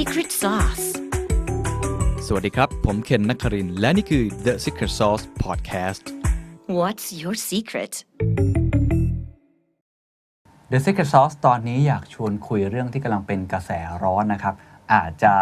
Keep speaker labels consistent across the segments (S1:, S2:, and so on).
S1: secret sauce?
S2: สวัสดีครับ ผมเคนนักครินทร์และนี่คือ The Secret Sauce Podcast
S1: What's your secret?
S3: The Secret Sauce ตอนนี้อยากชวนคุยเรื่องที่กำลังเป็นกระแสร้อนนะครับ อาจจะ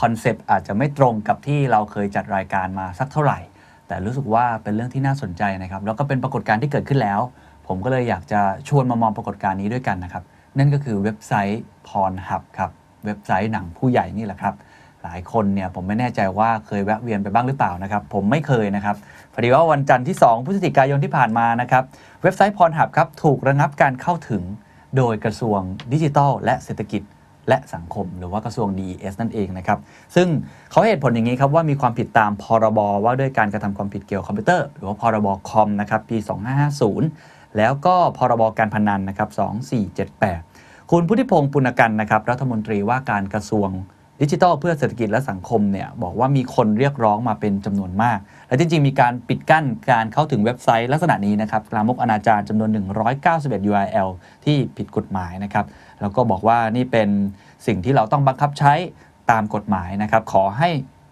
S3: คอนเซปต์อาจจะไม่ตรงกับที่เราเคยจัดรายการมาสักเท่าไหร่ แต่รู้สึกว่าเป็นเรื่องที่น่าสนใจนะครับ แล้วก็เป็นปรากฏการณ์ที่เกิดขึ้นแล้ว ผมก็เลยอยากจะชวนมามองปรากฏการณ์นี้ด้วยกันนะครับ นั่นก็คือเว็บไซต์ Pornhub ครับ เว็บไซต์หนังผู้ใหญ่นี่แหละครับ หลายคนเนี่ยผมไม่แน่ใจว่าเคยแวะเวียนไปบ้างหรือเปล่านะครับ ผมไม่เคยนะครับพอดีว่าวันจันทร์ที่ 2พฤศจิกายนที่ผ่านมานะครับ เว็บไซต์ Pornhub ครับถูกระงับการเข้าถึงโดยกระทรวงดิจิทัล และเศรษฐกิจและสังคมหรือว่ากระทรวง DES นั่นเองนะครับ ซึ่งเขาเหตุผลอย่างนี้ครับว่ามีความผิดตามพรบว่าด้วยการกระทำความผิดเกี่ยวกับคอมพิวเตอร์ หรือว่าพรบคอมนะครับปี 2550 แล้วก็พรบการพนันนะครับ 2478 คุณพุทธิพงศ์ปุณกันนะครับรัฐมนตรีว่าการกระทรวงดิจิทัลเพื่อเศรษฐกิจและสังคมเนี่ยบอกว่ามีคนเรียกร้องมาเป็นจำนวนมาก และจริงๆ มีการปิดกั้นการเข้าถึงเว็บไซต์ลักษณะนี้นะครับลามกอนาจารจำนวน 191 URL ที่ผิดกฎหมายนะครับ แล้วก็บอกว่านี่เป็นสิ่งที่เราต้องบังคับใช้ตามกฎหมายนะครับ ขอให้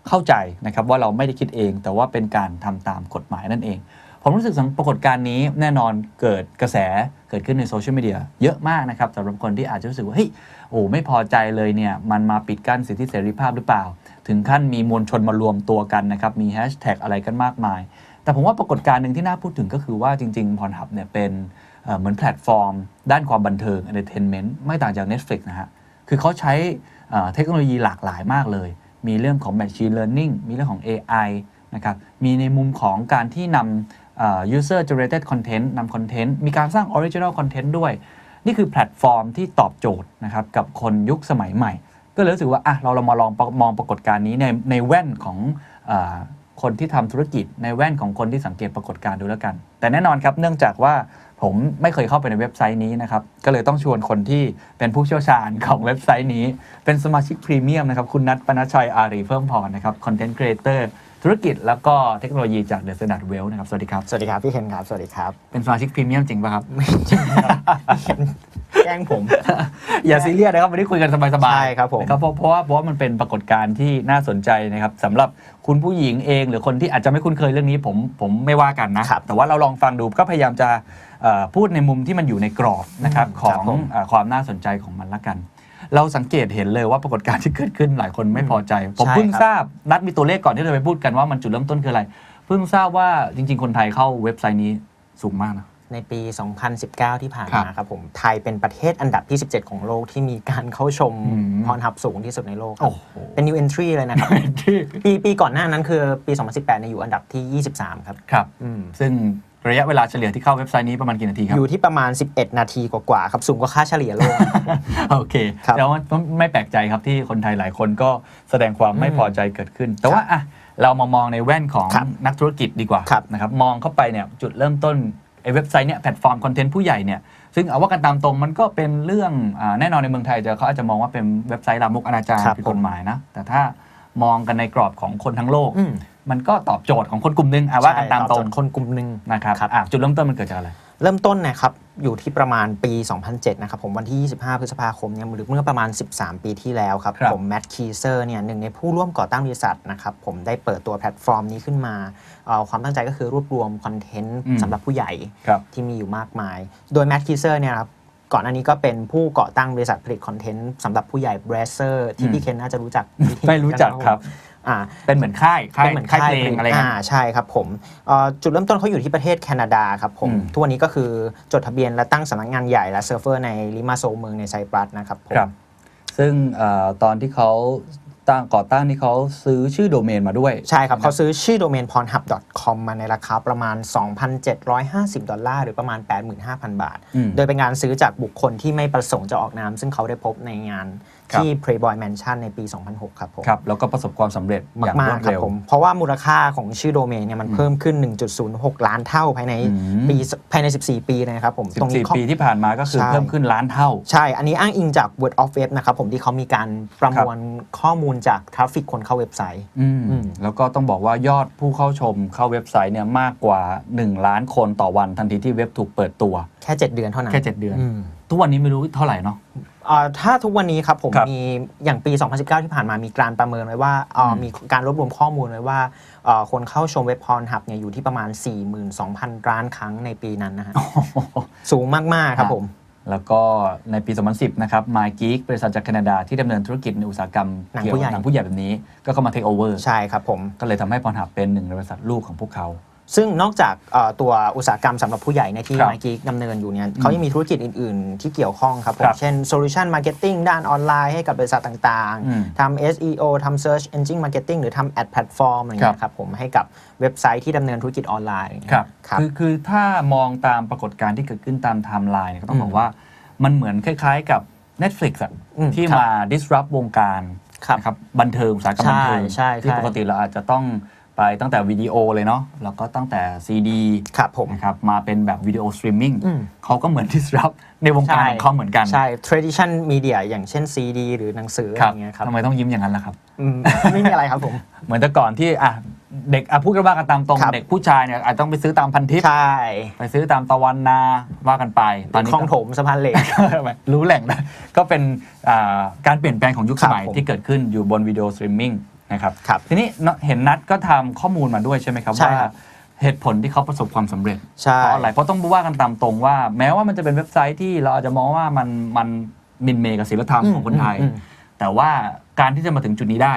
S3: เข้าใจนะครับว่าเราไม่ได้คิดเอง แต่ว่าเป็นการทำตามกฎหมายนั่นเอง ผมรู้สึกสังปรากฏการณ์นี้แน่นอนเกิดกระแสเกิดขึ้นในโซเชียลมีเดียเยอะมากนะครับสำหรับคนที่อาจจะรู้สึกว่าเฮ้ยโอ้ไม่พอใจเลยเนี่ยมันมาปิดกั้นสิทธิเสรีภาพหรือเปล่า ถึงขั้นมีมวลชนมารวมตัวกันนะครับมีแฮชแท็กอะไรกันมากมาย แต่ผมว่าปรากฏการณ์หนึ่งที่น่าพูดถึงก็คือว่าจริงๆพรหับเนี่ยเป็นเหมือนแพลตฟอร์ม ด้านความบันเทิง entertainment ไม่ต่างจาก Netflix นะฮะคือเขาใช้เทคโนโลยีหลากหลายมากเลย มีเรื่องของ Machine Learning มีเรื่องของ AI นะครับมีในมุมของการที่นำ user generated content นำคอนเทนต์มีการสร้าง original content ด้วย นี่คือแพลตฟอร์มที่ตอบโจทย์นะครับกับคนยุคสมัยใหม่ ก็เลยรู้สึกว่าอะเราเรามาลองมองปรากฏการณ์นี้ในในแว่นของอคนที่ทำธุรกิจในแว่นของคนที่สังเกตปรากฏการณ์ดูแล้วกัน แต่แน่นอนครับเนื่องจากว่าผมไม่เคยเข้าไปในเว็บไซต์นี้นะครับ ก็เลยต้องชวนคนที่เป็นผู้เชี่ยวชาญของเว็บไซต์นี้ เป็นสมาชิกพรีเมียมนะครับ คุณนัทปนชชัยอารีเพิ่มพรนะครับคอนเทนต์ครีเอเตอร์ ธุรกิจแล้วก็เทคโนโลยีจากเดอะสแตนดาร์ดเวลนะครับ สวัสดีครับ
S4: สวัสดีครับ พี่เคนครับ สวัสดีครับ
S3: เป็นสมาชิกพรีเมียมจริงป่ะครับ
S4: แกล้งผม
S3: อย่าซีเรียสนะครับวันนี้คุยกันสบายๆ
S4: ใช่ครับผม
S3: นะครับเพราะเพราะว่าเพราะว่ามันเป็นปรากฏการณ์ที่น่าสนใจนะครับสำหรับคุณผู้หญิงเอง หรือคนที่อาจจะไม่คุ้นเคยเรื่องนี้ผมผมไม่ว่ากันนะ
S4: ครับ
S3: แต่ว่าเราลองฟังดูก็พยายามจะเอ่อพูดในมุมที่มันอยู่ในกรอบนะครับ
S4: อืม
S3: ขอ
S4: ครั
S3: ง
S4: บผม
S3: เอ่อความน่าสนใจของมันละกัน เราสังเกตเห็นเลยว่าปรากฏการณ์ที่เกิดขึ้นหลายคนไม่พอใจ ผม
S4: ใช่
S3: เพิ่ง
S4: ครับ
S3: ทราบนัดมีตัวเลขก่อนที่เราไปพูดกันว่ามันจุดเริ่มต้นคืออะไร เพิ่งทราบว่าจริง ๆ คนไทยเข้าเว็บไซต์นี้สูงมากนะ
S4: ในปี 2019 ที่ผ่าน
S3: ครับ
S4: มาครับผม ไทยเป็นประเทศอันดับที่ 17 ของโลกที่มีการเข้าชม
S3: อืม
S4: พรหับสูงที่สุดในโลกครั
S3: โอ้
S4: บ
S3: โห
S4: เป็น new entry เลยนะครับ ปีปีก่อนหน้านั้นคือปี 2018เนี่ยอยู่อันดับที่ 23 ครับ
S3: ครับ
S4: อืม
S3: ซึ่ง ระยะเวลาเฉลี่ยที่เข้าเว็บไซต์นี้ประมาณกี่นาทีครับ
S4: อยู่ที่ประมาณ 11 นาทีกว่าๆครับ สูงกว่าค่าเฉลี่ยโลก
S3: โอเค
S4: ครับ
S3: แล้วไม่แปลกใจครับที่คนไทยหลายคนก็แสดงความไม่พอใจเกิดขึ้น แต่ว่าอะเรามามองในแว่นของ
S4: ครับ
S3: นักธุรกิจดีกว่า
S4: ครับ
S3: นะครับมองเข้าไปเนี่ยจุดเริ่มต้นไอ้เว็บไซต์เนี่ยแพลตฟอร์มคอนเทนต์ผู้ใหญ่เนี่ยซึ่งเอาว่ากันตามตรงมันก็เป็นเรื่องอาแน่นอนในเมืองไทยจะเขาอาจจะมองว่าเป็นเว็บไซต์ลามกอนาจาร
S4: ครับ
S3: ผิดกฎหมายนะแต่ถ้า มองกันในกรอบของคนทั้งโลก
S4: อืม
S3: มันก็ตอบโจทย์ของคนกลุ่มหนึงอะว่ากันตามตรง
S4: ใช่อบโจทย์คนกลุ่มหนึ่ง
S3: นะครับ
S4: ครับ
S3: อะจุดเริ่มต้นมันเกิดจากอะไร
S4: เริ่มต้นนะครับอยู่ที่ประมาณปี 2007 นะครับผมวันที่ 25 พฤษภาคมเนี่ยหรือเมื่อประมาณ 13 ปีที่แล้วครับ
S3: ครับ
S4: ผมแมทคีเซอร์เนี่ยหนึ่งในผู้ร่วมก่อตั้งบริษัทนะครับผมได้เปิดตัวแพลตฟอร์มนี้ขึ้นมาเอ่อความตั้งใจก็คือรวบรวมคอนเทนต์
S3: อืม
S4: สำหรับผู้ใหญ่
S3: ครับ
S4: ที่มีอยู่มากมาย โดยแมทคีเซอร์เนี่ยครับ ก่อนหน้านี้ก็เป็นผู้ก่อตั้งบริษัทผลิตคอนเทนต์สำหรับผู้ใหญ่เบรเซอร์ที่พี่เคนน่าจะรู้จัก
S3: ไม่รู้จักครับ
S4: อ่า
S3: เป็นเหมือนค่ายค่าย
S4: เป็นเหมือน
S3: ค่ายเพลงอะไรเงี้ย
S4: อ่าใช่ครับผมเอ่อจุดเริ่มต้นเขาอยู่ที่ประเทศแคนาดาครับผม
S3: อืม
S4: ทุกวันนี้ก็คือจดทะเบียนและตั้งสำนักงานใหญ่และเซิร์ฟเวอร์ในลิมาโซเมืองในไซปรัสนะครับผม
S3: ครับ ซึ่งเอ่อตอนที่เขา ตั้งก่อตั้งนี่เขาซื้อชื่อโดเมนมาด้วย
S4: ใช่ครับ เขาซื้อชื่อโดเมน pornhub.com มาในราคาประมาณ 2,750 ดอลลาร์ หรือประมาณ 85,000 บาท
S3: อืม
S4: โดยเป็นการซื้อจากบุคคลที่ไม่ประสงค์จะออกนาม ซึ่งเขาได้พบในงาน
S3: ครับ
S4: ที่ Playboy Mansion ในปี 2006 ครับผม
S3: ครับ แล้วก็ประสบความสำเร็จอย่างร
S4: มาวก
S3: ด
S4: ๆครับ
S3: เร็ว
S4: ผมเพราะว่ามูลค่าของชื่อโดเมนเนี่ยมันเพิ่มขึ้น 1.06 ล้านเท่าภายใน
S3: อืม
S4: ปีภายใน 14 ปีนะครับผมตรงนี้
S3: 14ปีที่ผ่านมาก็คือ
S4: ใช่
S3: เพิ่มขึ้นล้านเท่า
S4: ใช่ อันนี้อ้างอิงจาก Word of Web นะครับผมที่เขามีการประมวลข้อมูลจากทราฟฟิกคนเข้าเว็บไซต์
S3: อืม
S4: อืม
S3: แล้วก็ต้องบอกว่ายอดผู้เข้าชมเข้าเว็บไซต์เนี่ยมากกว่า 1 ล้านคนต่อวันทันทีที่เว็บถูกเปิดตัว
S4: แค่ 7 เดือนเท่านั้น
S3: แค่ 7 เดือน
S4: อืม
S3: ทุกวันนี้ไม่รู้เท่าไหร่เนาะ
S4: เอ่อถ้าทุกวันนี้ครับผม
S3: ครับ
S4: มีอย่างปี 2019 ที่ผ่านมามีการประเมินไว้ว่าเอ่ออ
S3: ม
S4: มีการรวบรวมข้อมูลไว้ว่าเอ่อคนเข้าชมเว็บพรหับเนี่ยอยู่ที่ประมาณ 42,000ล้านครั้งในปีนั้นนะฮะสูงมาก ๆ ครับผม
S3: แล้วก็ในปี 2010 นะครับ My Geek บริษัทจากแคนาดาที่ดำเนินธุรกิจในอุตสาหกรรม
S4: หนัง
S3: เกี่ยว
S4: ผู้ใหญ่
S3: กับหนังผู้ใหญ่แบบนี้ ก็เข้ามา take over
S4: ใช่ครับผม
S3: ก็เลยทำให้พรหับเป็นหนึ่งในบริษัทลูกของพวกเขา
S4: ซึ่งนอกจากเอ่อตัวอุตสาหกรรมสำหรับผู้ใหญ่ในยที่
S3: ครับ
S4: ไมกี้ดำเนินอยู่เนี่ยเขายังมีธุรกิจอื่น ๆ ที่เกี่ยวข้องครับผ
S3: ค
S4: ม
S3: รับ
S4: เช่น Solution Marketing ด้านออนไลน์ให้กับบริษัทต่าง
S3: อืม
S4: ๆทำ SEO ทำ Search Engine Marketing หรือทำ Ad Platform อะไรเงี้ยครับผมให้กับเว็บไซต์ที่ดำเนินธุรกิจออนไลน์
S3: ครับ
S4: ครับ
S3: คือคือถ้ามองตามปรากฏการณ์ที่เกิดขึ้นตามไทม์ไลน์เนี่ยก็ต้อง
S4: อืม
S3: บอกว่ามันเหมือนคล้าย ๆ กับ Netflix อะ
S4: อืม
S3: ที่
S4: ครับ
S3: มา disrupt วงการ
S4: ครับ
S3: นะครับบันเทิงอุตสาหกรรมบันเทิง
S4: ใช่ใช่
S3: ที่
S4: ใช่
S3: ปกติเราอาจจะต้อง ไปตั้งแต่วิดีโอเลยเนาะแล้วก็ตั้งแต่ซีดี
S4: ครับผม
S3: นะครับมาเป็นแบบวิดีโอสตรีมมิ่ง
S4: อืม
S3: เขาก็เหมือน disrupt ในวงการของเขาเหมือนกัน
S4: ใช่ tradition media อย่างเช่น CD หรือหนังสืออะ
S3: ค
S4: ไร
S3: รับ
S4: เงี้ยครับ
S3: ทำไมต้องยิ้มอย่างนั้นล่ะครับ
S4: อืมไม่มีอะไรครับผม
S3: เหมือนแต่ก่อนที่อะเด็กอะพูดกันว่ากันตามตรง
S4: ครับ
S3: เด็กผู้ชายเนี่ยอาจต้องไปซื้อตามพันทิป
S4: ใช่
S3: ไปซื้อตามตะวันนาว่ากันไปตอนนี้
S4: คลอง
S3: ก็
S4: ถมสะพานเหล็ก
S3: รู้แหล่งนะก็เป็นอ่าการเปลี่ยนแปลงของยุคสมัย
S4: ครับผม
S3: ที่เกิดขึ้นอยู่บนวิดีโอสตรีมมิ่ง นะครับ
S4: ครับ
S3: ทีนี้เนอะเห็นนัดก็ทำข้อมูลมาด้วยใช่ไหมครับ
S4: ใช่
S3: ว่า
S4: ครับ
S3: เหตุผลที่เขาประสบความสำเร็จ
S4: ใช่
S3: เพราะอะไร เพราะต้องว่ากันตามตรงว่า แม้ว่ามันจะเป็นเว็บไซต์ที่เราอาจจะมองว่ามันมันหมินเมย์กับศิลธรรมของคนไทย
S4: อืมอืม
S3: แต่ว่าการที่จะมาถึงจุดนี้ได้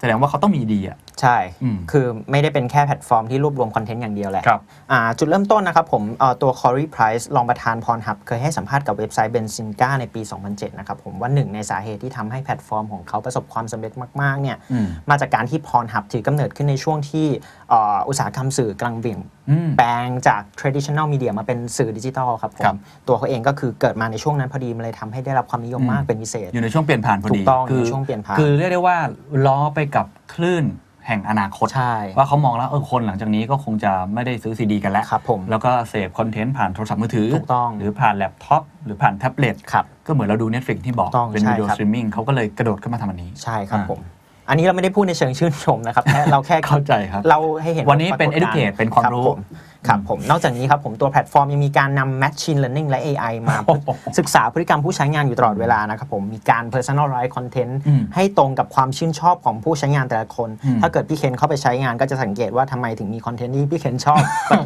S3: แสดงว่าเขาต้องมีดีอะ
S4: ใช่
S3: อืม
S4: คือไม่ได้เป็นแค่แพลตฟอร์มที่รวบรวมคอนเทนต์อย่างเดียวแหละ
S3: ครับ
S4: อ่าจุดเริ่มต้นนะครับผมเอ่อตัว Corey Price รองประธานพรหับ เคยให้สัมภาษณ์กับเว็บไซต์ Benzinga ในปี 2007 นะครับผมว่าหนึ่งในสาเหตุที่ทำให้แพลตฟอร์มของเขาประสบความสำเร็จมาก ๆ เนี่ย
S3: อืม
S4: มาจากการที่พรหับถือกำเนิดขึ้นในช่วงที่เอ่ออุตสาหกรรมสื่อกำลังเบี่ยง
S3: อืม
S4: แปลงจาก traditional media มาเป็นสื่อดิจิทัลครับผ
S3: ครั
S4: ม
S3: บ
S4: ตัวเขาเองก็คือเกิดมาในช่วงนั้นพอดีมันเลยทำให้ได้รับความนิยมมากเป็นพิเศษ
S3: อยู่ในช่วงเปลี่ยนผ่านพอดี
S4: ถูกต้อง
S3: คื
S4: อยู่ในช่วงเปลี่ยนผ่าน
S3: คือเรียกได้ว่าล้อไปกับคลื่น แห่งอนาคต
S4: ใช่
S3: ว่าเขามองแล้วเออคนหลังจากนี้ก็คงจะไม่ได้ซื้อซีดีกันแล้ว
S4: ครับผม
S3: แล้วก็เสพคอนเทนต์ผ่านโทรศัพท์มือถือ
S4: ถูกต้อง
S3: หรือผ่านแล็ปท็อปหรือผ่านแท็บเล็ต
S4: ครับ
S3: ก็เหมือนเราดู Netflix ที่บอก
S4: ถูกต้อง
S3: เป็น
S4: ใช่
S3: วิดีโอ
S4: ครับ
S3: สตรีมมิ่งเขาก็เลยกระโดดขึ้นมาทำอันนี้
S4: ใช่ครับ
S3: อ่า
S4: ผม อันนี้เราไม่ได้พูดในเชิงชื่นชมนะครับแค่เราแค่
S3: เข้าใจครับ
S4: เราให้เห็น
S3: วันนี้เป็น
S4: ปรากฏการณ์
S3: educate เป็นความรู้
S4: บผมครับผมนอกจากนี้ครับผมตัวแพลตฟอร์มยังมีการนำ Machine Learning และ AI มา
S3: โอ้โห
S4: ศึกษาพฤติกรรมผู้ใช้งานอยู่ตลอดเวลานะครับผมมีการ personalize content
S3: อืม
S4: ให้ตรงกับความชื่นชอบของผู้ใช้งานแต่ละคน
S3: อืม
S4: ถ้าเกิดพี่เคนเข้าไปใช้งานก็จะสังเกตว่าทำไมถึงมีคอนเทนต์ที่พี่เคนชอบ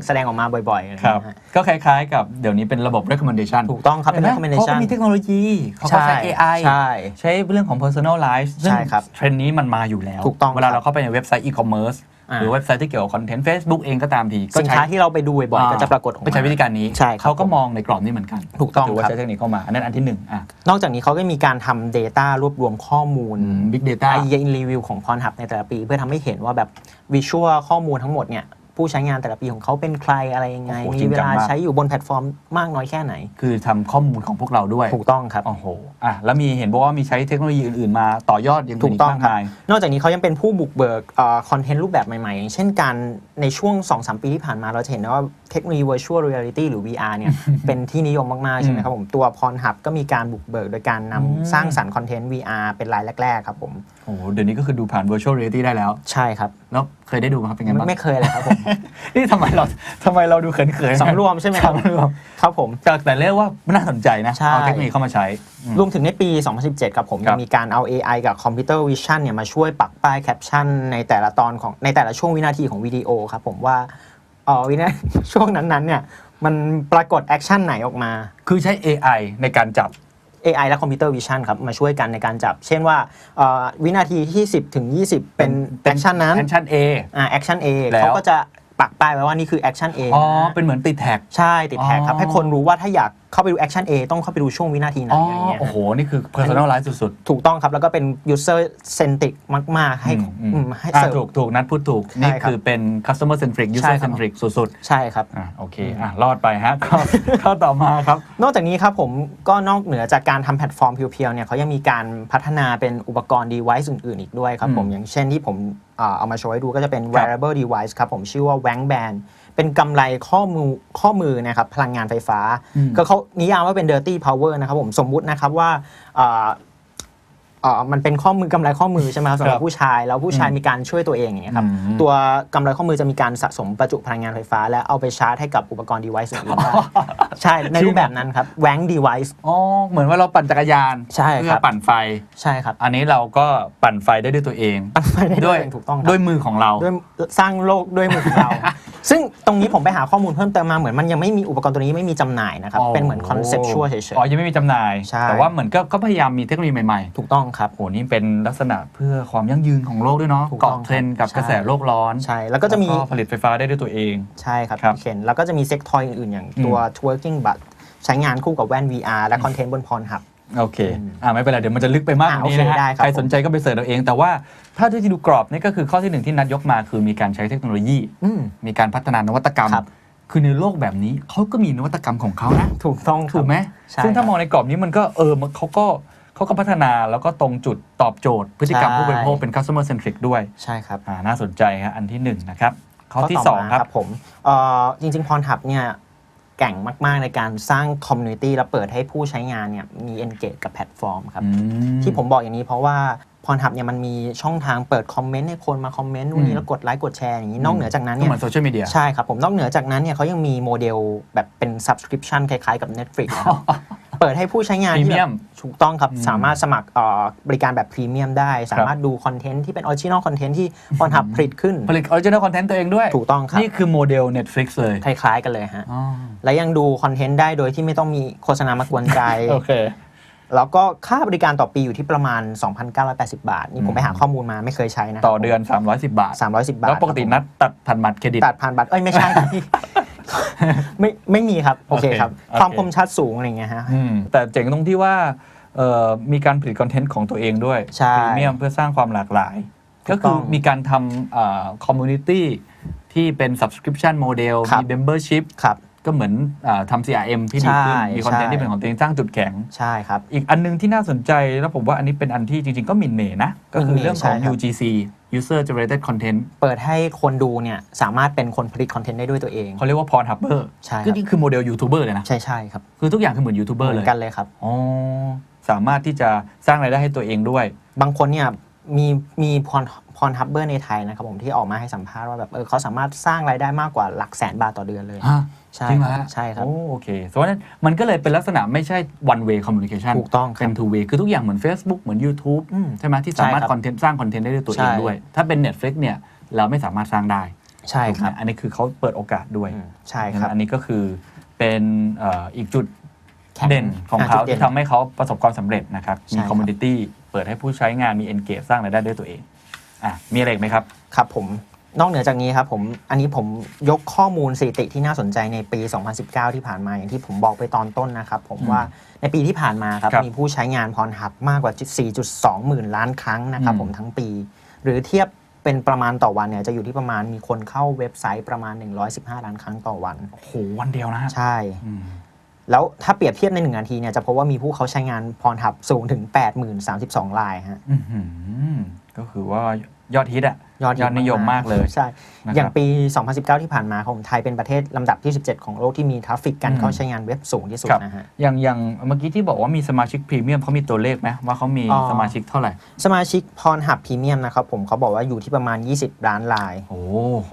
S4: แสดงออกมาบ่อยๆอะไรอย่าง
S3: ครับ
S4: เงี้ยฮะ
S3: ก็คล้ายๆ กับเดี๋ยวนี้เป็นระบบ recommendation
S4: ถูกต้องครับเป็น
S3: ห็ไหม
S4: recommendation
S3: เขาก็มีเทคโนโลยีเขาก็ใช้ AI
S4: ใช่
S3: ใช้เรื่องของ personalize ซึ่ง
S4: ใช่ครับ
S3: เทรนด์นี้มันมาอยู่แล้ว
S4: ถูกต้อง
S3: เวลา
S4: ครับ
S3: เราเข้าไปในเว็บไซต์ e-commerce
S4: อ่า
S3: หรือเว็บไซต์ที่เกี่ยวกับคอนเทนต์ Facebook เองก็ตามทีก็
S4: สิน
S3: ใช้
S4: ค้าที่เราไปดูบ่อยๆก็จะปรากฏออกมา
S3: ก็ใช้วิธีการนี้
S4: ใช่ครับ
S3: เขาก็มองในกรอบนี้เหมือนกัน
S4: ถูกต้อง
S3: ถือว่า
S4: ครับ
S3: ใช้เทคนิคเข้ามา อันนั้นอันที่หนึ่งอะ
S4: นอกจากนี้เขาก็มีการทำ Data รวบรวมข้อมูล
S3: Big Data
S4: ไอเดียรีวิวของ Pornhub ในแต่ละปี เพื่อทำให้เห็นว่าแบบวิชวลข้อมูลทั้งหมดเนี่ย ผู้ใช้งานแต่ละปีของเขาเป็นใครอะไรยังไง
S3: โอ้โห
S4: มี
S3: จริง
S4: เว
S3: จังาก
S4: ลามใช้อยู่บนแพลตฟอร์มมากน้อยแค่ไหน
S3: คือทำข้อมูลของพวกเราด้วย
S4: ถูกต้องครับ
S3: โอ้โหอะแล้วมีเห็นบอกว่ามีใช้เทคโนโลยีอื่นๆมาต่อยอดอย่าง
S4: ถู
S3: อื่น
S4: ก
S3: อีก
S4: ต้อง
S3: มาก
S4: ครับ
S3: มาย
S4: นอกจากนี้เขายังเป็นผู้บุกเบิกคอนเทนต์รูปแบบใหม่ๆ อย่างเช่นการในช่วง 2-3 ปีที่ผ่านมาเราจะเห็นว่าเทคโนโลยี virtual reality หรือ VR เนี่ย เป็นที่นิยมมาก ๆ ใช่ไหมครับผม ตัว Pornhub ก็มีการบุกเบิกโดยการนำ
S3: อืม
S4: สร้างสรรค์คอนเทนต์ VR เป็นรายแรก ๆ ครับผม
S3: โอ้โหเดี๋ยวนี้ก็คือดูผ่าน virtual reality ได้แล้ว
S4: ใช่ครับ
S3: แล้วเคยได้ดูไหมครับเป็นไง
S4: ไม่
S3: บ้าง
S4: ไม่เคยเลยครับผม
S3: นี่ทำไมเราทำไมเราดูเขินๆ
S4: สำรวมใช่ไหมครับ
S3: สำรวม
S4: ครับผม
S3: จากแต่เรียกว่าน่าสนใจนะ
S4: ใช่
S3: เอาเทคโนโลยีเข้ามาใช้อืม
S4: รวมถึงในปี 2017 ครับผม
S3: ครับ
S4: ยังมีการเอา AI กับคอมพิวเตอร์วิชั่นเนี่ยมาช่วยปักป้ายแคปชั่นในแต่ละตอนของในแต่ละช่วงวินาทีของวิดีโอครับผมว่าเออวินาช่วงนั้นๆเนี่ยมันปรากฏแอคชั่นไหนออกมา
S3: คือใช้ AI ในการจับ
S4: AI และคอมพิวเตอร์วิชั่นครับมาช่วยกันในการจับ เช่นว่าเอ่อวินาทีที่ 10 ถึง 20 เป็นแอคชั่นนั้น
S3: แอคชั่น A
S4: อ่าแอคชั่น A
S3: แล้ว
S4: เขาก็จะปักป้ายไว้ว่านี่คือแอคชั่น A
S3: อ๋อ
S4: นะ
S3: เป็นเหมือนติดแท็ก
S4: ใช่ติดแท็กครับ
S3: อ๋อ
S4: ให้คนรู้ว่าถ้าอยาก เข้าไปดูแอคชั่น A ต้องเข้าไปดูช่วงวินาทีไหน
S3: อ๋อ
S4: อะไรเงี้ย
S3: โอ้โห นี่คือ personalize สุด
S4: ถูกต้องครับ แล้วก็เป็น user centric มากๆ
S3: ๆ
S4: ให้
S3: อืมอืม
S4: อืมให้
S3: อะ
S4: เสิร์ฟ
S3: ถูกถูกนัดพูดถูก
S4: ใช่
S3: นี่
S4: ครับ
S3: คือเป็น customer centric
S4: ใช่
S3: user
S4: ครับ
S3: centric สุด
S4: ใช่ครับ
S3: ๆอะโอเคอะรอดไปฮะข้อ ข้อต่อมาครับ
S4: นอกจากนี้ครับผมก็นอกเหนือจากการทำแพลตฟอร์มเพียวๆเนี่ยเขายังมีการพัฒนาเป็นอุปกรณ์ device อื่น ๆ อีกด้วยครับผม
S3: อืม
S4: อย่างเช่นที่ผมอ่าเอามาโชว์ให้ดูก็จะเป็น
S3: ครับ
S4: wearable device ครับผมชื่อว่า Wang Band เป็นกำไรข้อมือข้อมือนะครับพลังงานไฟฟ้า
S3: อืม
S4: ก็เขานิยามว่าเป็น dirty power นะครับผมสมมุตินะครับว่าอ่าเอ่อมันเป็นข้อมือกำไรข้อมือใช่ไหมครับสำห
S3: ค
S4: รั
S3: รั
S4: บบผู้ชายแล้วผู้ชายมีการช่วยตัวเองอย่างเงี้ยครับ
S3: อืม
S4: ตัวกำไรข้อมือจะมีการสะสมประจุพลังงานไฟฟ้า และเอาไปชาร์จให้กับอุปกรณ์ device อื่นๆได้ใช่ในรูปแบบนั้นครับแหวง device
S3: อ๋อเหมือนว่าเราปั่นจักรยาน
S4: ใช่ครับ
S3: เพื่อปั่นไฟ
S4: ใช่ครับ
S3: อันนี้เราก็ปั่นไฟได้ด้วยตัวเอง
S4: ปั่นไฟได้ด้วยถูกต้องครับ
S3: ด้วยมือของเรา
S4: ด้วยสร้างโลกด้วยมือของเรา ซึ่งตรงนี้ผมไปหาข้อมูลเพิ่มเติมมาเหมือนมันยังไม่มีอุปกรณ์ตัวนี้ไม่มีจำหน่ายนะครับ เป็นเหมือนคอนเซปชวลเฉย
S3: อ๋อ ยังไม่มีจำหน่าย
S4: ใช่
S3: แต่ว่าเหมือนก็ก็พยายามมีเทคโนโลยีใหม่
S4: ๆ ถูกต้องครับ
S3: ๆโห นี่เป็นลักษณะเพื่อความยั่งยืนของโลกด้วยเนาะ
S4: ถูกต้อง
S3: เกาะเทรนด์กับ
S4: ใช่
S3: กระแสโลกร้อน
S4: ใช่แล้วก็จะมี
S3: แล้วผลิตไฟฟ้าได้ด้วยตัวเอง
S4: ใช่ครับ
S3: ครับ
S4: พี่เคนแล้วก็จะมีเซ็กทอยอื่นๆอย่างตัว twerking but ใช้งานคู่กับแว่น VR และคอนเทนต์บนพรหับ
S3: โอเค
S4: อืม
S3: อ่าไม่เป็นไร เดี๋ยวมันจะลึกไปมากกว่านี้
S4: อ่า
S3: นะ
S4: โอเคได้
S3: ฮะ
S4: ครับ
S3: ใครสนใจก็ไปเสิร์ชเอาเอง แต่ว่าถ้าที่ดูกรอบนี่ก็คือข้อที่หนึ่งที่นัดยกมาคือมีการใช้เทคโนโลยี
S4: อืม
S3: มีการพัฒนานวัตกรรม
S4: ครับ
S3: คือในโลกแบบนี้เขาก็มีนวัตกรรมของเขานะ
S4: ถูกต้องครับ
S3: ถูกไหม
S4: ใช่
S3: ซึ่งถ้า
S4: ครับ
S3: มองในกรอบนี้มันก็เออมันเขาก็เขาก็พัฒนาแล้วก็ตรงจุดตอบโจทย์ พฤติกรรม
S4: ใช่
S3: ผู้บริโภคเป็น customer centric ด้วย
S4: ใช่ครับ
S3: อ่าน่าสนใจฮะอันที่หนึ่งนะครับข้อที่
S4: ต่
S3: สอง
S4: มา
S3: ครับ
S4: ผมเอ่อจริงๆพรหับเนี่ยแก่งมาก ๆ ในการสร้างคอมมูนิตี้และเปิดให้ผู้ใช้งานเนี่ยมี engage กับแพลตฟอร์มครับ
S3: อืม
S4: ที่ผมบอกอย่างนี้เพราะว่าพรหับเนี่ยมันมีช่องทางเปิดคอมเมนต์ให้คนมาคอมเมนต์นู่น
S3: อื
S4: นี่
S3: ม
S4: แล้วกดไลค์กดแชร์อย่างนี้นอกเหนือจากนั้น
S3: ก็
S4: เนี่
S3: เห
S4: ย
S3: มือนโซเชียลมีเดีย
S4: ใช่ครับผมนอกเหนือจากนั้นเนี่ยเขายังมีโมเดลแบบเป็น subscription คล้ายๆกับ Netflix นะครับ เปิดให้ผู้ใช้งานที่แบบ
S3: Premium
S4: ถูกต้องครับ
S3: อืม
S4: สามารถสมัครเอ่อบริการแบบพรีเมียมได้ สามารถดูคอนเทนต์ที่เป็นออริจินอลคอนเทนต์ที่พรหับผลิตขึ้น
S3: ผลิตออริจิน l ลคอนเทนต์ตัวเองด้วย
S4: ถูกต้องครับ
S3: นี่คือโมเดล Netflix เลย
S4: คล้ายๆกันเลยฮะ
S3: อ๋อ
S4: และยังดูคอนเทนต์ได้โดยที่ไม่ต้องมีโฆษณามากวนใจ
S3: โอเค
S4: แล้วก็ค่าบริการต่อปีอยู่ที่ประมาณ 2,980 บาท นี่ผมไปหาข้อมูลมาไม่เคยใช้นะ
S3: ต่อเดือน 310 บาท
S4: 310 บาท
S3: แล้วปกตินัดตัดผ่านบัตรเครดิต
S4: ตัดผ่านบัตรเอ้ยไม่ใช่ครับพี่ ไม่ไม่มีครับโอเคครับ
S3: โอเค
S4: ความคมชัดสูงอะไรเงี้ยฮะ
S3: อืมแต่เจ๋งตรงที่ว่าเอ่อมีการผลิตคอนเทนต์ของตัวเองด้วย
S4: ใช่
S3: พรีเมียมเพื่อสร้างความหลากหลาย
S4: ถู
S3: ก็
S4: กต้
S3: คือองมีการทำคอมมูนิตี้ที่เป็น subscription model
S4: ครับ
S3: มี membership
S4: ครับ
S3: ก็เหมือนอาทำ CRM ที่ดีขึ้น
S4: ใช่
S3: มีคอนเทนต์
S4: ใช่
S3: ที่เป็นของตัวเองสร้างจุดแข็ง
S4: ใช่ครับ
S3: อีกอันหนึงที่น่าสนใจแล้วผมว่าอันนี้เป็นอันที่จริง ๆ ก็มินเมนะ ก็คือ
S4: มินเม
S3: เรื่องของ
S4: ใช่ครับ
S3: UGC user generated content
S4: เปิดให้คนดูเนี่ยสามารถเป็นคนผลิตคอนเทนต์ได้ด้วยตัวเอง
S3: เขาเรียกว่า Porn Hubber
S4: ใช่ครับ
S3: ก็นี่คือโมเดลยูทูบเบอร์เลยนะ
S4: ใช่ใช่ครับ
S3: คือทุกอย่างคือเหมือนยูทูบเบอร์
S4: เห
S3: เล
S4: มือยนกันเลยครับ
S3: อ๋อสามารถที่จะสร้างรายได้ให้ตัวเองด้วย
S4: บางคนเนี่ยมีมีพรพรฮับเบอร์ในไทยนะครับผมที่ออกมาให้สัมภาษณ์ว่าแบบเออเขาสามารถสร้างรายได้มากกว่าหลักแสนบาทต่อเดือนเลย
S3: ฮะ
S4: ใช่
S3: จริงเหรอ
S4: ค
S3: ฮะ
S4: รับใช่ครับ
S3: โอ้โอเคเพราะฉะนั้นมันก็เลยเป็นลักษณะไม่ใช่ one way communication
S4: ถูกต้องค
S3: เป็
S4: รับ
S3: น two way คือทุกอย่างเหมือน Facebook เหมือน YouTube
S4: อืม
S3: ใช่ไหมที่สามารถ
S4: ใช่ครับ
S3: คอนเทนต์สร้างคอนเทนต์ได้ด้วยตัวเอง
S4: ใช่
S3: ด้วย ถ้าเป็น Netflix เนี่ยเราไม่สามารถสร้างได้
S4: ใช่ครับ
S3: ถูกไหมอันนี้คือเขาเปิดโอกาสด้วย
S4: อืมใช่ครับ
S3: อันนี้ก็คือเป็นเอ่ออีกจุด
S4: แข็ง
S3: เด่นของ
S4: อะ
S3: เขา
S4: จุดเด่น
S3: ที่ทำให้เขาประสบความสำเร็จนะครับ
S4: ใช่
S3: มี
S4: ครับ
S3: คอมมูนิตี้เปิดให้ผู้ใช้งานมี engage สร้างรายได้ด้วยตัวเองอะมีอะไรอีกไหมครับ
S4: ครับผม นอกเหนือจากนี้ครับผมอันนี้ผมยกข้อมูลสถิติที่น่าสนใจในปี 2019 ที่ผ่านมาอย่างที่ผมบอกไปตอนต้นนะครับ ผม
S3: อืม
S4: ว่าในปีที่ผ่านมาครับ
S3: ครับ
S4: มีผู้ใช้งานพรหับมากกว่า 4.2 หมื่นล้านครั้งนะครับ
S3: อืม
S4: ผมทั้งปี หรือเทียบเป็นประมาณต่อวันเนี่ยจะอยู่ที่ประมาณมีคนเข้าเว็บไซต์ประมาณ 115 ล้านครั้งต่อวัน
S3: โอ้โหวันเดียวนะฮะ
S4: ใช่
S3: อืม
S4: แล้วถ้าเปรียบเทียบใน1นาทีเนี่ยจะพบว่ามีผู้เขาใช้งานพรหับสูงถึง 80,032รายฮะ
S3: อื้อหือก็คือว่า ยอดฮิตอะ
S4: ยอดฮิต
S3: นิยมมากเลย
S4: ใช่
S3: นะครับ
S4: อย่างปี 2019 ที่ผ่านมาของไทยเป็นประเทศลำดับที่ 17 ของโลกที่มีทราฟฟิกการ
S3: อืม
S4: เข้าใช้งานเว็บสูงที่สุด
S3: ครับ
S4: นะฮะ
S3: อย่างอย่างเมื่อกี้ที่บอกว่ามีสมาชิกพรีเมียมเขามีตัวเลขไหมว่าเขามี
S4: อ๋อ
S3: สมาชิกเท่าไหร่
S4: สมาชิกพรหับพรีเมียมนะครับผมเขาบอกว่าอยู่ที่ประมาณ 20 ล้านราย
S3: โอ้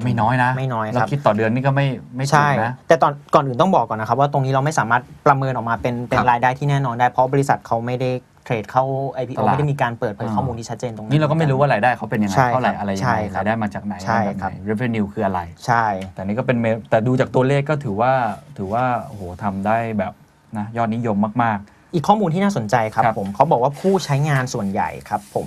S3: ไม่น้อยนะ
S4: ไม่น้อยครับ
S3: เราคิดต่อเดือนนี่ก็ไม่ไม่ถู
S4: ใช่
S3: กนะ
S4: แต่ตอนก่อนอื่นต้องบอกก่อนนะครับว่าตรงนี้เราไม่สามารถประเมินออกมาเป็นเป็น
S3: ครับ
S4: รายได้ที่แน่นอนได้เพราะบริษัทเขาไม่ได้ เทรดเข้า IPO
S3: ตลาด
S4: ไม่ได้มีการเปิดเผย
S3: อ่า
S4: ข้อมูลที่ชัดเจนตรงนี้
S3: นี่เราก็ไม่รู้ว่ารายได้เขาเป็นยังไง
S4: ใช่ครับ
S3: เท่าไหร่อะไรยัง
S4: ใช่
S3: ไง
S4: ครับ
S3: รายได้มาจากไหน
S4: ใช่
S3: มาจาก
S4: ครับ
S3: ไหน revenue คืออะไร
S4: ใช่
S3: แต่นี่ก็เป็นเมแต่ดูจากตัวเลขก็ถือว่าถือว่าโอ้โหทำได้แบบนะยอดนิยมมาก
S4: อีกข้อมูลที่น่าสนใจครับ
S3: ครับ
S4: ผมเขาบอกว่าผู้ใช้งานส่วนใหญ่ครับผม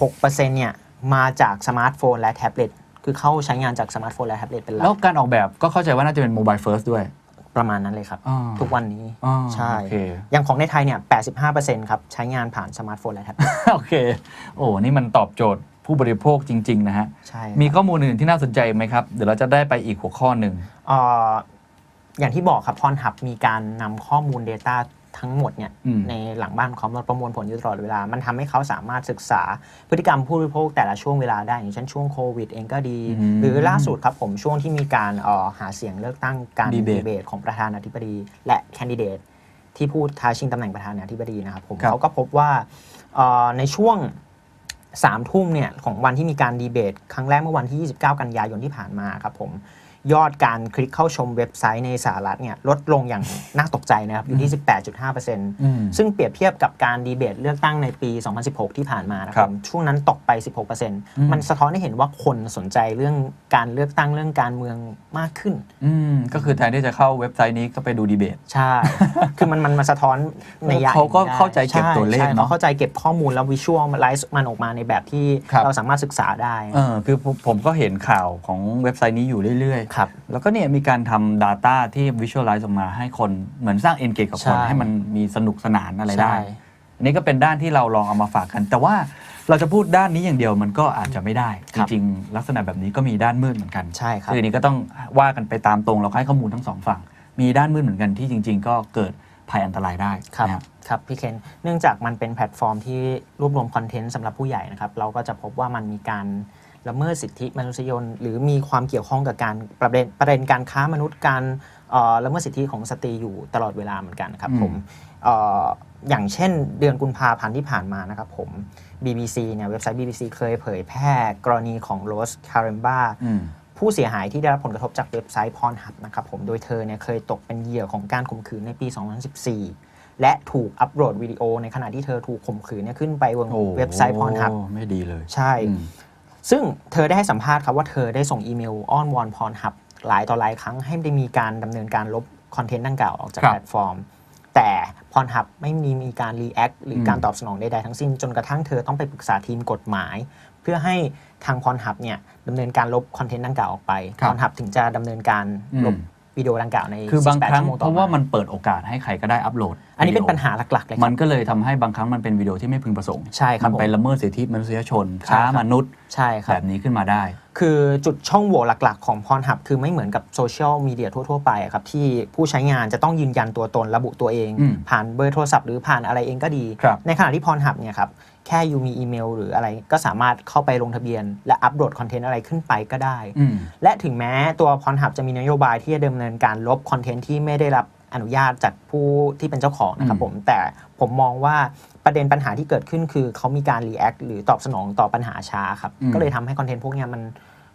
S4: 76%เนี่ยมาจากสมาร์ทโฟนและแท็บเล็ตคือเข้าใช้งานจากสมาร์ทโฟนและแท็บเล็ตเป็นห
S3: ๆ
S4: ลั
S3: แล้ว
S4: ก
S3: การออกแบบก็เข้าใจว่าน่าจะเป็น mobile first ด้วย
S4: ประมาณนั้นเลยครับ
S3: อ่า
S4: ทุกวันนี้
S3: อ่า
S4: ใช่
S3: โอเค
S4: อย่างของในไทยเนี่ย 85%ครับ ใช้งานผ่านสมาร์ทโฟนและแท็บเล็ต
S3: โอเค โอ้นี่มันตอบโจทย์ผู้บริโภคจริง ๆ นะฮะ
S4: ใช่
S3: มีข้อมูลอื่นที่น่าสนใจไหมครับ เดี๋ยวเราจะได้ไปอีกหัวข้อหนึ่ง
S4: เอ่ออย่างที่บอกครับพรหับมีการนำข้อมูล Data ทั้งหมดเนี่ย
S3: อืม
S4: ในหลังบ้านของเขามาประมวลผลอยู่ตลอดเวลา มันทำให้เขาสามารถศึกษาพฤติกรรมผู้บริโภคแต่ละช่วงเวลาได้อย่างเช่นช่วงโควิดเองก็ดี
S3: อืม
S4: หรือล่าสุดครับผมช่วงที่มีการเอ่อหาเสียงเลือกตั้งการ
S3: Debate
S4: ดีเบตของประธานาธิบดี และแคนดิเดตที่พูดท้าชิงตำแหน่งประธานาธิบดีนะครับผม
S3: ครับ
S4: เขาก็พบว่าเอ่อในช่วงสามทุ่มเนี่ยของวันที่มีการดีเบต ครั้งแรกเมื่อวันที่ 29 กันยายนที่ผ่านมาครับผม ยอดการคลิกเข้าชมเว็บไซต์ในสหรัฐเนี่ยลดลงอย่างน่าตกใจนะครับอยู่ที่ 18.5%
S3: อืม
S4: ซึ่งเปรียบเทียบกับการดีเบตเลือกตั้งในปี 2016 ที่ผ่านมานะค
S3: ครั
S4: รับบช่วงนั้นตกไป 16%มันสะท้อนให้เห็นว่าคนสนใจเรื่องการเลือกตั้งเรื่องการเมืองมากขึ้น
S3: อืมก็คือแทนที่จะเข้าเว็บไซต์นี้ก็ไปดูดีเบต
S4: ใช่ คือมันมันมาสะท้อนในยะ
S3: เขาก็
S4: ได้
S3: เข้าใจเก็บตัวเลข
S4: ใช่
S3: เนอะ
S4: เขาเข้าใจเก็บข้อมูลแล้ววิชวลไลซ์มันออกมาในแบบที่
S3: ครับ
S4: เราสามารถศึกษาได้
S3: เออคือผมผมก็เห็นข่าวของเว็บไซต์นี้อยู่เรื่อย
S4: ครับ
S3: ๆแล้วก็เนี่ยมีการทำ Data ที่ Visualize ออกมาให้คนเหมือนสร้าง engage กับคน
S4: ใช่
S3: ให้มันมีสนุกสนานอะไรได้
S4: ใช่
S3: อันนี้ก็เป็นด้านที่เราลองเอามาฝากกัน แต่ว่าเราจะพูดด้านนี้อย่างเดียวมันก็อาจจะไม่ได้
S4: ค
S3: จ
S4: รับ
S3: ริงๆ ลักษณะแบบนี้ก็มีด้านมืดเหมือนกัน
S4: ใช่ครับ
S3: คืออันนี้ก็ต้องว่ากันไปตามตรงเราก็ให้ข้อมูลทั้งสองฝั่ง มีด้านมืดเหมือนกันที่จริง ๆ ก็เกิดภัยอันตรายได้
S4: ครับ
S3: นะฮะ
S4: ครับพี่เคนเนื่องจากมันเป็นแพลตฟอร์มที่รวบรวมคอนเทนต์สำหรับผู้ใหญ่นะครับ เราก็จะพบว่ามันมีการ ละเมิดสิทธิมนุษยชนหรือมีความเกี่ยวข้องกับการประเด็นประเด็นการค้ามนุษย์การเอ่อละเมิดสิทธิของสตรีอยู่ตลอดเวลาเหมือนกันครับ
S3: อืม
S4: ผมเอ่ออย่างเช่นเดือนกุมภาพันธ์ที่ผ่านมานะครับผม BBC เนี่ยเว็บไซต์ BBC เคยเผยแพร่กรณีของโรสคาร์เรมบา
S3: อืม
S4: ผู้เสียหายที่ได้รับผลกระทบจากเว็บไซต์พรหับนะครับผมโดยเธอเนี่ยเคยตกเป็นเหยื่อของการข่มขืนในปี 2014 และถูกอัปโหลดวิดีโอในขณะที่เธอถูกข่มขืนเนี่ยขึ้นไปบน
S3: โอ้
S4: เว็บไซต์พรหับ
S3: ไม่ดีเลย
S4: ใช่
S3: อืม
S4: ซึ่งเธอได้ให้สัมภาษณ์ครับว่าเธอได้ส่งอีเมลอ้อนวอนพรหับหลายต่อหลายครั้งให้ได้มีการดำเนินการลบคอนเทนต์ดังกล่าวออกจาก
S3: ครับ
S4: แพลตฟอร์ม แต่พรหับไม่มีมีการรีแอคหรืออ
S3: ม
S4: การตอบสนองใดๆทั้งสิ้น จนกระทั่งเธอต้องไปปรึกษาทีมกฎหมาย เพื่อให้ทางพรหับเนี่ยดำเนินการลบคอนเทนต์ดังกล่าวออกไป
S3: ครับ
S4: พรหับถึงจะดำเนินการลบ
S3: อืม
S4: วิดีโอดังกล่าวใน
S3: คือบางครั้ง
S4: 48ชั่วโมง
S3: เพ
S4: ต่อ
S3: ราะ
S4: มา
S3: ว่ามันเปิดโอกาสให้ใครก็ได้อัปโหลด
S4: อันนี้เป็น
S3: วิดีโปั
S4: ญหาหลักๆเลยค
S3: มั
S4: รับ
S3: นก็เลยทำให้บางครั้งมันเป็นวิดีโอที่ไม่พึงประสงค์
S4: ใช่ครับ
S3: มันไป
S4: ผม
S3: ละเมิดสิทธิมนุษยชน
S4: ใช่
S3: ค้า
S4: ครับ
S3: มนุษย์
S4: ใช่ครั
S3: แบบบนี้ขึ้นมาได้
S4: คือจุดช่องโหว่หลัก ๆ ของพรหับคือไม่เหมือนกับโซเชียลมีเดียทั่วๆไปอะครับที่ผู้ใช้งานจะต้องยืนยันตัวตนระบุตัวเอง
S3: อืม
S4: ผ่านเบอร์โทรศัพท์หรือผ่านอะไรเองก็ดี
S3: ครับ
S4: ในขณะที่พรหับเนี่ยครับ แค่ยูมีอีเมล หรืออะไรก็สามารถเข้าไปลงทะเบียน และอัปโหลดคอนเทนต์อะไรขึ้นไปก็ได้
S3: อืม
S4: และถึงแม้ตัวพรหับจะมีนโยบายที่จะดำเนินการลบคอนเทนต์ที่ไม่ได้รับอนุญาตจากผู้ที่เป็นเจ้าของนะครับ
S3: อืม
S4: ผม แต่ผมมองว่าประเด็นปัญหาที่เกิดขึ้นคือเขามีการรีแอคหรือตอบสนองต่อปัญหาช้าครับ ก็เลยทำให้คอนเทนต์พวกเนี้ยมัน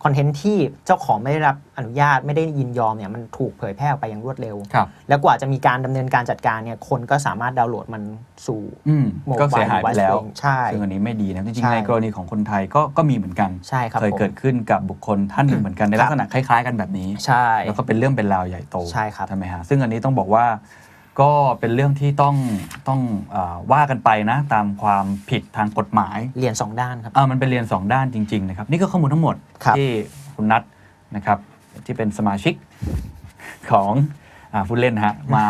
S4: คอนเทนต์ที่เจ้าของไม่ได้รับอนุญาตไม่ได้ยินยอมเนี่ยมันถูกเผยแพร่ออกไปอย่างรวดเร็ว
S3: ครับ
S4: แล้วกว่าจะมีการดำเนินการจัดการเนี่ยคนก็สามารถดาวน์โหลดมันสู่
S3: อืม
S4: โมบาย
S3: ก็เสียหายไปแล้ว
S4: device ใช่
S3: ซึ่งอันนี้ไม่ดีนะ จริง
S4: ใช่
S3: ๆ ในกรณีของคนไทยก็ก็มีเหมือนกัน
S4: ใช่ครับ
S3: เคย
S4: ผม
S3: เกิดขึ้นกับบุคคลท่านหนึ่งเหมือนกันใน
S4: ครับ
S3: ลักษณะคล้ายๆ กันแบบนี้
S4: ใช่
S3: แล้วก็เป็นเรื่องเป็นราวใหญ่โต
S4: ใช่ครับ
S3: ใช่ไหมฮะซึ่งอันนี้ต้องบอกว่า ก็เป็นเรื่องที่ต้องต้องอาว่ากันไปนะ ตามความผิดทางกฎหมาย
S4: เรียนสองด้านครับ
S3: อ่ามันเป็นเรียน 2 ด้านจริง ๆ นะครับ นี่ก็ข้อมูลทั้งหมด
S4: ครับ
S3: ที่คุณนัทนะครับ ที่เป็นสมาชิกของอาผู้เล่นนะฮะมา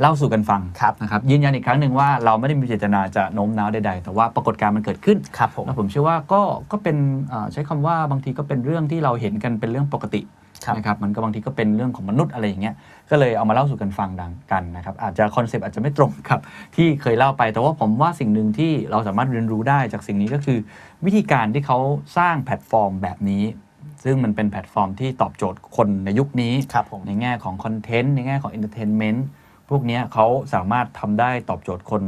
S3: เล่าสู่กันฟัง
S4: ครับ
S3: นะครับยืนยันอีกครั้งหนึ่งว่าเราไม่ได้มีเจตนาจะโน้มน้าวใด ๆ แต่ว่าปรากฏการณ์มันเกิดขึ้น
S4: ครับผม
S3: แล้วผมเชื่อว่าก็ก็เป็นอ่าใช้คำว่าบางทีก็เป็นเรื่องที่เราเห็นกันเป็นเรื่องปกติ
S4: ครับ
S3: นะครับมันก็บางทีก็เป็นเรื่องของมนุษย์อะไรอย่างเงี้ยก็เลยเอามาเล่าสู่กันฟังดังกันนะครับอาจจะคอนเซปต์อาจจะไม่ตรงกับที่เคยเล่าไป แต่ว่าผมว่าสิ่งหนึ่งที่เราสามารถเรียนรู้ได้จากสิ่งนี้ก็คือ วิธีการที่เขาสร้างแพลตฟอร์มแบบนี้ ซึ่งมันเป็นแพลตฟอร์มที่ตอบโจทย์คนในยุคนี้
S4: ครับผม
S3: ในแง่ของคอนเทนต์ในแง่ของเอนเตอร์เทนเมนต์พวกเนี้ยเขาสามารถทำได้ตอบโจทย์คน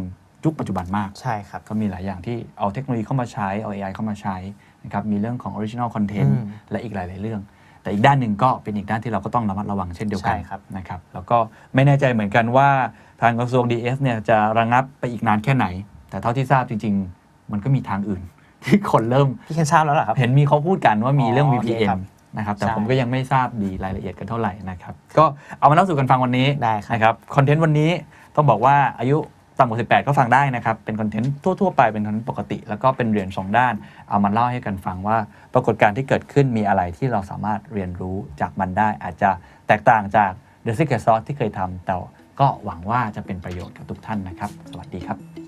S3: ยุคปัจจุบันมาก
S4: ใช่ครับ
S3: ก็มีหลายอย่างที่เอาเทคโนโลยีเข้ามาใช้เอา AI เข้ามาใช้นะครับมีเรื่องของ Original Content
S4: อืม
S3: และอีกหลาย ๆ เรื่อง แต่อีกด้านหนึ่งก็เป็นอีกด้านที่เราก็ต้องระมัดระวังเช่นเดียวกัน
S4: ใช่ครับ
S3: นะครับแล้วก็ไม่แน่ใจเหมือนกันว่าทางกระทรวง DS เนี่ยจะระงับไปอีกนานแค่ไหน แต่เท่าที่ทราบจริง ๆ มันก็มีทางอื่น ที่คนเริ่ม
S4: พี่เคนทราบแล้วเหรอครับ
S3: เห็นมีเขาพูดกันว่ามีเรื่อง
S4: อ๋อโอเค
S3: VPN
S4: ครับ
S3: นะครับ แต่
S4: ใช่
S3: ผมก็ยังไม่ทราบดีรายละเอียดกันเท่าไหร่นะครับ ก็เอามาเล่าสู่กันฟังวันนี้
S4: ได้ครับ
S3: นะครับ คอนเทนต์วันนี้ต้องบอกว่าอายุ ต่ำกว่า 18 ก็ฟังได้นะครับ เป็นคอนเทนต์ทั่ว ๆ ไป เป็นคอนเทนต์ปกติ แล้วก็เป็นเหรียญสองด้าน เอามาเล่าให้กันฟังว่า ปรากฏการณ์ที่เกิดขึ้นมีอะไรที่เราสามารถเรียนรู้จากมันได้ อาจจะแตกต่างจาก The Secret Sauce ที่เคยทำแต่ก็หวังว่าจะเป็นประโยชน์กับทุกท่านนะครับ สวัสดีครับ